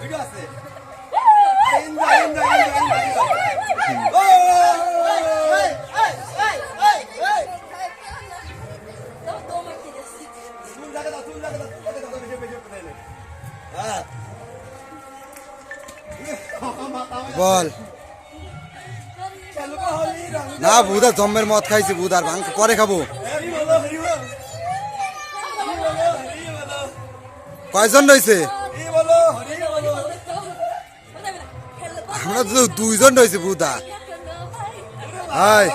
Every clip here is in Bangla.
ভিডিও আছে বল। না বুধা জম্মের মদ খাইছি বুধ আর ভাঙ পরে খাব। কয়জন রয়েছে আমরা তো দুইজন রয়েছে বুধা হাই।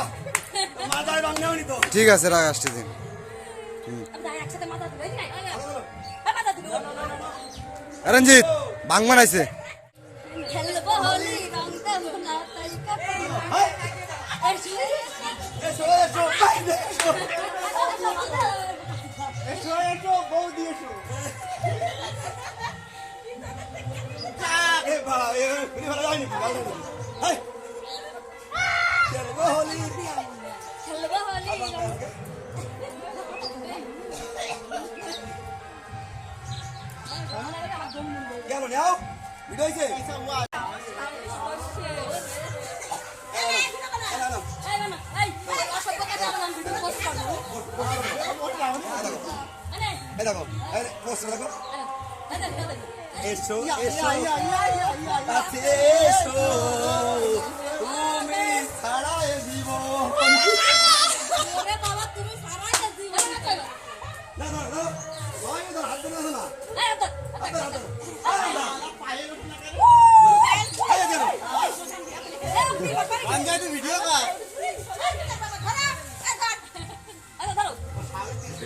ঠিক আছে রাখ আসতে দিন। রঞ্জিত বাং বানাইছে কখনো এসে এসো এসো বাইরে এসো এসো এসো বৌদি এসো এ বাবা এ ঘুরে ভালো যায়নি ভালো যায়নি হাই চলো হোলি খেলব হোলি রং গেল নাও ভিডিও হইছে এই দেখো দেখো এসো এসো এসো তুমি ছাড়া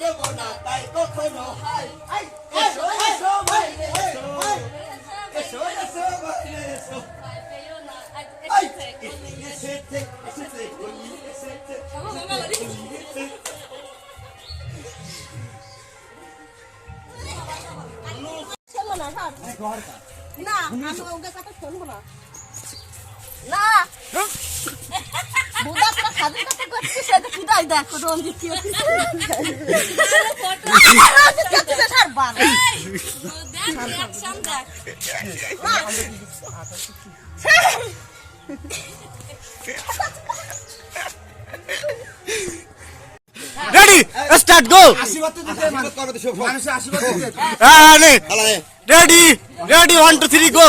দেবো না তাই কখনো হাই এসো এসো না আমি ওকে কথা শুনব না। না। Ready start go ready ready one two three go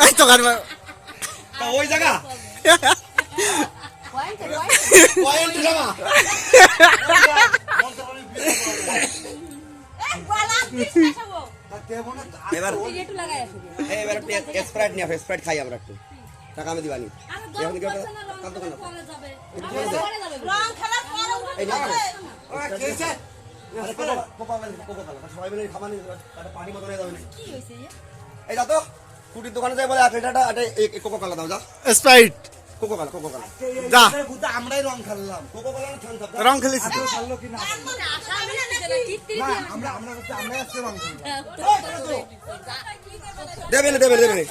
এই খাই আমরা একটু টাকা আমি দিবানি এখন কি করছে তো সবাই মিলে খামানি পানি মতো যাবে। না কি হইছে এই যা তো ফুটির দোকানে যাই বলে এক লিটারটা কোকো কলা দাও যা। স্প্রাইট কোকো কলা কোকো কলা যা। আমরাই রং খেললাম। কোকো কলা না থামস রং খেলেছি তো। খেললো কিনা? না যেটা আমরা আমরা আজকে রং খেললাম। দিয়ে দেবে না দেবে দেবে না।